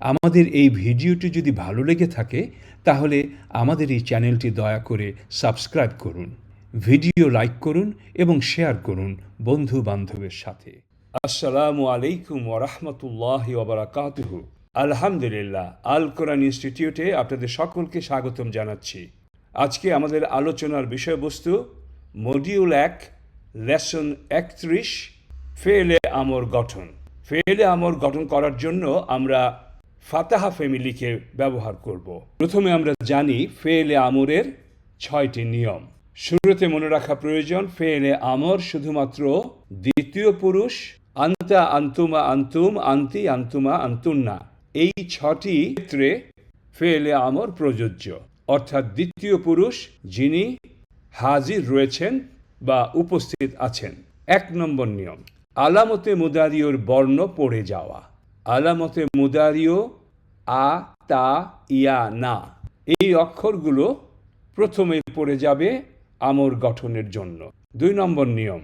আমাদের এই ভিডিওটি যদি ভালো লেগে থাকে, তাহলে আমাদের এই চ্যানেলটি দয়া করে সাবস্ক্রাইব করুন, ভিডিও লাইক করুন এবং শেয়ার করুন বন্ধু বান্ধবের সাথে। আসসালামু আলাইকুম ওরহমতুল্লাহ ওবরাকাতুহু আলহামদুলিল্লাহ, আল কোরআন ইনস্টিটিউটে আপনাদের সকলকে স্বাগতম জানাচ্ছি। আজকে আমাদের আলোচনার বিষয়বস্তু, মডিউল এক, লেসন একত্রিশ, ফেলে আমর গঠন। ফেলে আমর গঠন করার জন্য আমরা ফাতাহা ফ্যামিলিকে ব্যবহার করব। প্রথমে আমরা জানি ফেলে আমরের ছয়টি নিয়ম। শুরুতে মনে রাখা প্রয়োজন, ফেলে আমর শুধুমাত্র দ্বিতীয় পুরুষ, আন্তা আন্তুমা আন্তুম, আন্তি আন্তুমা আন্তুন্না। এই ছটি ক্ষেত্রে ফেলে আমর প্রযোজ্য। অর্থাৎ দ্বিতীয় পুরুষ যিনি হাজির রয়েছেন বা উপস্থিত আছেন। এক নম্বর নিয়ম, আলামতে মুদারিওর বর্ণ পড়ে যাওয়া। আলামতে মুদারিও আ তা ইয়া না। এই অক্ষরগুলো প্রথমে পড়ে যাবে আমর গঠনের জন্য। দুই নম্বর নিয়ম,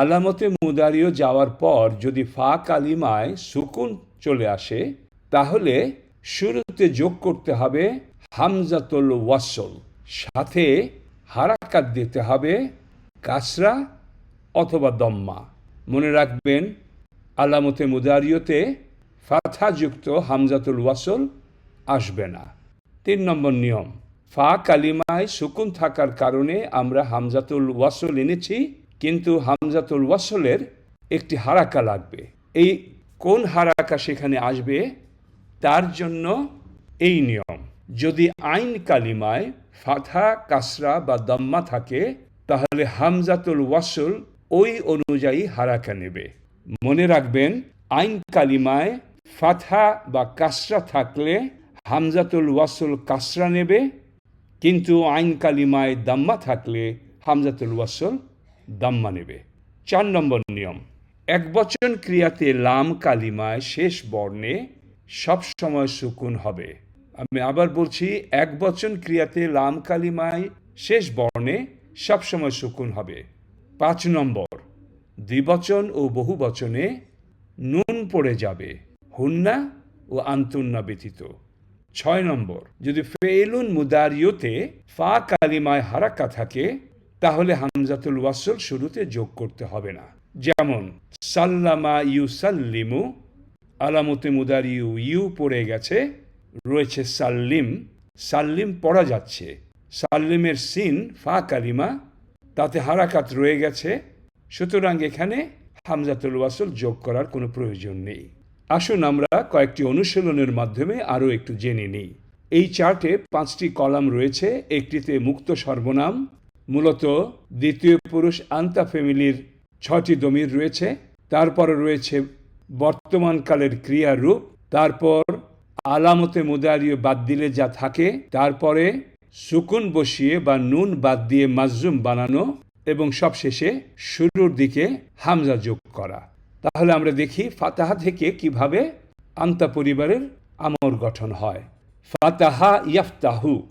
আলামতে মুদারিও যাওয়ার পর যদি ফা কালিমায় সুকুন চলে আসে, তাহলে শুরুতে যোগ করতে হবে হামজাতুল ওয়াসল, সাথে হারাকাত দিতে হবে কাসরা অথবা দম্মা। মনে রাখবেন, আলামতে মুদারিওতে ফাথাযুক্ত হামজাতুল ওয়াসল আসবে না। তিন নম্বর নিয়ম, ফা কালিমায় সুকুন থাকার কারণে আমরা হামজাতুল ওয়াসল এনেছি, কিন্তু হামজাতুল ওয়াসলের একটি হারাকা লাগবে। এই কোন হারাকা সেখানে আসবে? তার জন্য এই নিয়ম, যদি আইন কালিমায় ফাথা, কাসরা বা দম্মা থাকে, তাহলে হামজাতুল ওয়াসল ওই অনুযায়ী হারাকা নেবে। মনে রাখবেন, আইন কালিমায় ফাথা বা কাসরা থাকলে হামজাতুল ওয়াসল কাসরা নেবে, কিন্তু আইন কালিমায় দাম্মা থাকলে হামজাতুল ওয়াসল দাম্মা নেবে। চার নম্বর নিয়ম, এক বচন ক্রিয়াতে লাম কালিমায় শেষ বর্ণে সবসময় সুকুন হবে। আমি আবার বলছি, এক বচন ক্রিয়াতে লাম কালিমায় শেষ বর্ণে সবসময় সুকুন হবে। পাঁচ নম্বর, দ্বিবচন ও বহু বচনে নুন পড়ে যাবে। হুন্না ও আন্তুন্না ব্যতীত। ছয় নম্বর, যদি ফেলুন মুদারিওতে ফা কালিমায় হারাক্কা থাকে, তাহলে হামজাতুল ওয়াসল শুরুতে যোগ করতে হবে না। যেমন, সাল্লামা ইউ সাল্লিমু আলামতে মুদারিউ ইউ পড়ে গেছে, রয়েছে সাল্লিম সাল্লিম পড়া যাচ্ছে। সাল্লিমের সিন, ফা কালিমা, তাতে হারাকাত রয়ে গেছে। সুতরাং এখানে হামজাতুল ওয়াসল যোগ করার কোনো প্রয়োজন নেই। আসুন আমরা কয়েকটি অনুশীলনের মাধ্যমে আরও একটু জেনে নিই। এই চার্টে পাঁচটি কলাম রয়েছে, একটিতে মুক্ত সর্বনাম, মূলত দ্বিতীয় পুরুষ আন্তা ফ্যামিলির ছটি দমির রয়েছে, তারপরে রয়েছে বর্তমানকালের ক্রিয়ারূপ, তারপর আলামতে মুদারিও বাদ দিলে যা থাকে, তারপরে সুকুন বসিয়ে বা নুন বাদ দিয়ে মাজুম বানানো এবং সবশেষে শুরুর দিকে হামজা যোগ করা। তাহলে আমরা দেখি ফাতাহা থেকে কীভাবে আন্তা পরিবারের আমর গঠন হয়। ফাতাহা ইয়াফতাহু।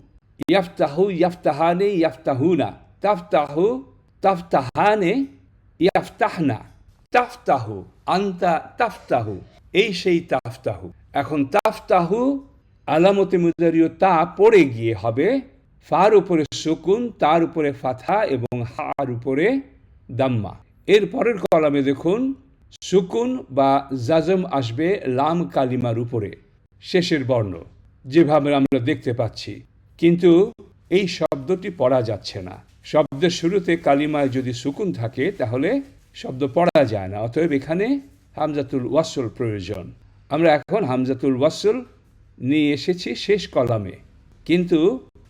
ইয়াফতাহু ইয়াফতাহানে ইয়াফতাহুনা। তাফতাহু তাফতাহানে ইয়াফতাহনা। তাফতাহু আন্তা তাফতাহু। এই সেই তাফতাহু। এখন তাফতাহু আলামতে মুদারিও তা পড়ে গিয়ে হবে ফার উপরে সুকুন, তার উপরে ফাথা এবং হার উপরে দাম্মা। এর পরের কলামে দেখুন সুকুন বা জাজম আসবে লাম কালিমার উপরে, শেষের বর্ণ, যেভাবে আমরা দেখতে পাচ্ছি। কিন্তু এই শব্দটি পড়া যাচ্ছে না। শব্দের শুরুতে কালিমায় যদি সুকুন থাকে, তাহলে শব্দ পড়া যায় না। অতএব এখানে হামজাতুল ওয়াসল প্রয়োজন। আমরা এখন হামজাতুল ওয়াসল নিয়ে এসেছি শেষ কলামে। কিন্তু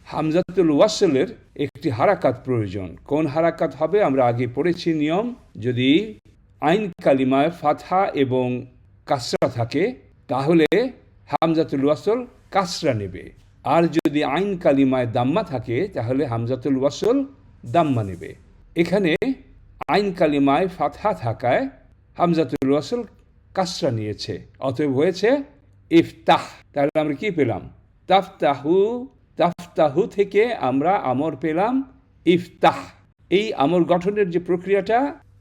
হামজাতুল ওয়াসলের একটি হারাকাত প্রয়োজন। কোন হারাকাত হবে? আমরা আগে পড়েছি নিয়ম, যদি আইন কালিমায় ফাথা এবং কাসরা থাকে, তাহলে হামজাতুল ওয়াসল কাসরা নেবে। আর যদি আইন কালিমায় দাম্মা থাকে, তাহলে হামজাতুল ওয়াসল দাম্মা নেবে। এখানে আইন কালিমায় ফাথা থাকায় হামজাতুল ওয়াসল কাসরা নিয়েছে। অতএব হয়েছে ইফতাহ। তাহলে আমরা কি পেলাম? তাফতাহু তাফতাহু থেকে আমরা আমর পেলাম ইফতাহ। এই আমর গঠনের যে প্রক্রিয়াটা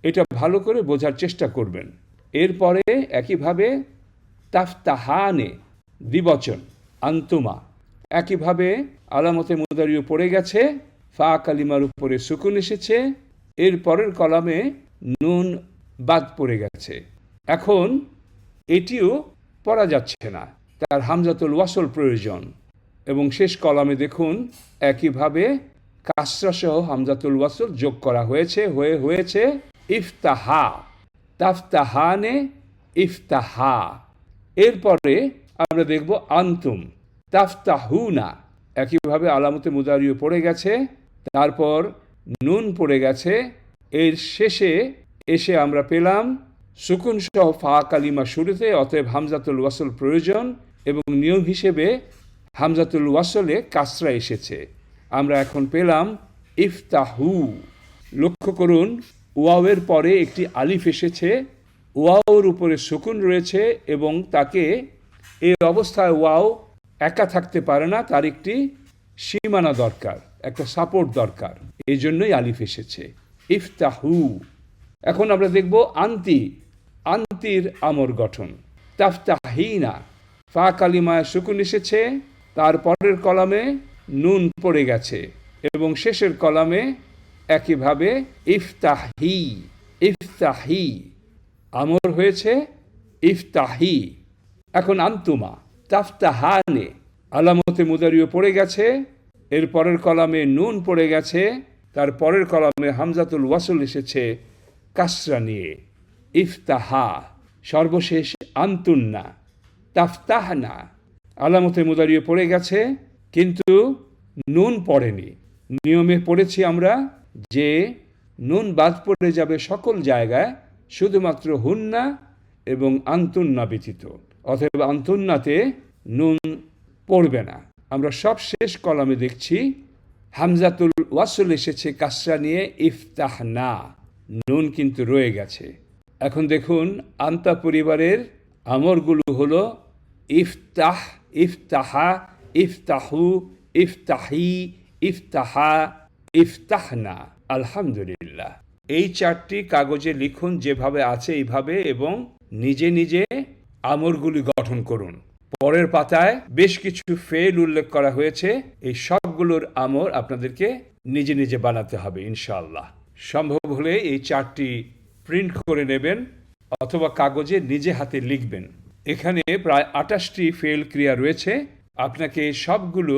এটা ভালো করে বোঝার চেষ্টা করবেন। এরপরে একইভাবে তাফতাহানে দ্বিবচন, আন্তুমা, একইভাবে আলামতে মুদারিও পড়ে গেছে, ফা কালিমার উপরে সুকুন এসেছে, এর পরের কলামে নুন বাদ পড়ে গেছে। এখন এটিও পড়া যাচ্ছে না, তার হামজাতুল ওয়াসল প্রয়োজন। এবং শেষ কলামে দেখুন, একইভাবে কাসরা সহ হামজাতুল ওয়াসল যোগ করা হয়েছে, হয়ে হয়েছে ইফতাহা, তাফতাহানে ইফতাহা। এরপরে আমরা দেখব আন্তুম, তাফতাহুনা। একইভাবে আলামতে মুদারিও পড়ে গেছে, তারপর নুন পড়ে গেছে। এর শেষে এসে আমরা পেলাম সুকুন সহ ফা কালিমা শুরুতে, অতএব হামজাতুল ওয়াসল প্রয়োজন এবং নিয়ম হিসেবে হামজাতুল ওয়াসলে কাসরা এসেছে। আমরা এখন পেলাম ইফতাহু। লক্ষ্য করুন ওয়াওয়ের পরে একটি আলিফ এসেছে। ওয়াওর উপরে সুকুন রয়েছে এবং তাকে এই অবস্থায় ওয়াও একা থাকতে পারে না, তার একটি সীমানা দরকার, একটা সাপোর্ট দরকার। এই জন্যই আলিফ এসেছে। ইফতাহু। এখন আমরা দেখব আন্তি। আন্তির আমর গঠন। তাফতাহিনা। ফা কালিমায় সুকুন এসেছে, তার পরের কলামে নুন পড়ে গেছে এবং শেষের কলামে একইভাবে ইফতাহি ইফতাহি। আমর হয়েছে ইফতাহি। এখন আন্তুমা, তাফতাহানে। আলামতে মুদারিও পড়ে গেছে, এর পরের কলামে নুন পড়ে গেছে, তার পরের কলামে হামজাতুল ওয়াসল এসেছে কাসরা নিয়ে। ইফতাহা, সর্বশেষ আন্তুন্না, তাফতাহনা। আলামতে মুদারিও পড়ে গেছে, কিন্তু নুন পড়েনি। নিয়মে পড়েছি আমরা যে নুন বাদ পড়ে যাবে সকল জায়গায়, শুধুমাত্র হুন্না এবং আন্তুন্না ব্যতীত। অথবা আন্তুন্নাতে নুন পড়বে না। আমরা সব শেষ কলামে দেখছি, হামজাতুল ওয়াসল এসেছে কাসরা নিয়ে ইফতাহ না নুন কিন্তু রয়ে গেছে। এখন দেখুন আন্তা পরিবারের আমরগুলো হলো ইফতাহ, ইফতাহা, ইফতাহু, ইফতাহি, ইফতাহা ইফতাহনা, আলহামদুলিল্লাহ। এই চারটি কাগজে লিখুন যেভাবে আছে এইভাবে এবং নিজে নিজে আমরগুলি গঠন করুন। পরের পাতায় বেশ কিছু ফেল উল্লেখ করা হয়েছে। এই সবগুলোর আমর আপনাদেরকে নিজে নিজে বানাতে হবে ইনশাআল্লাহ। সম্ভব হলে এই চারটি প্রিন্ট করে নেবেন অথবা কাগজে নিজে হাতে লিখবেন। এখানে প্রায় আটাশটি ফেল ক্রিয়া রয়েছে। আপনাকে সবগুলো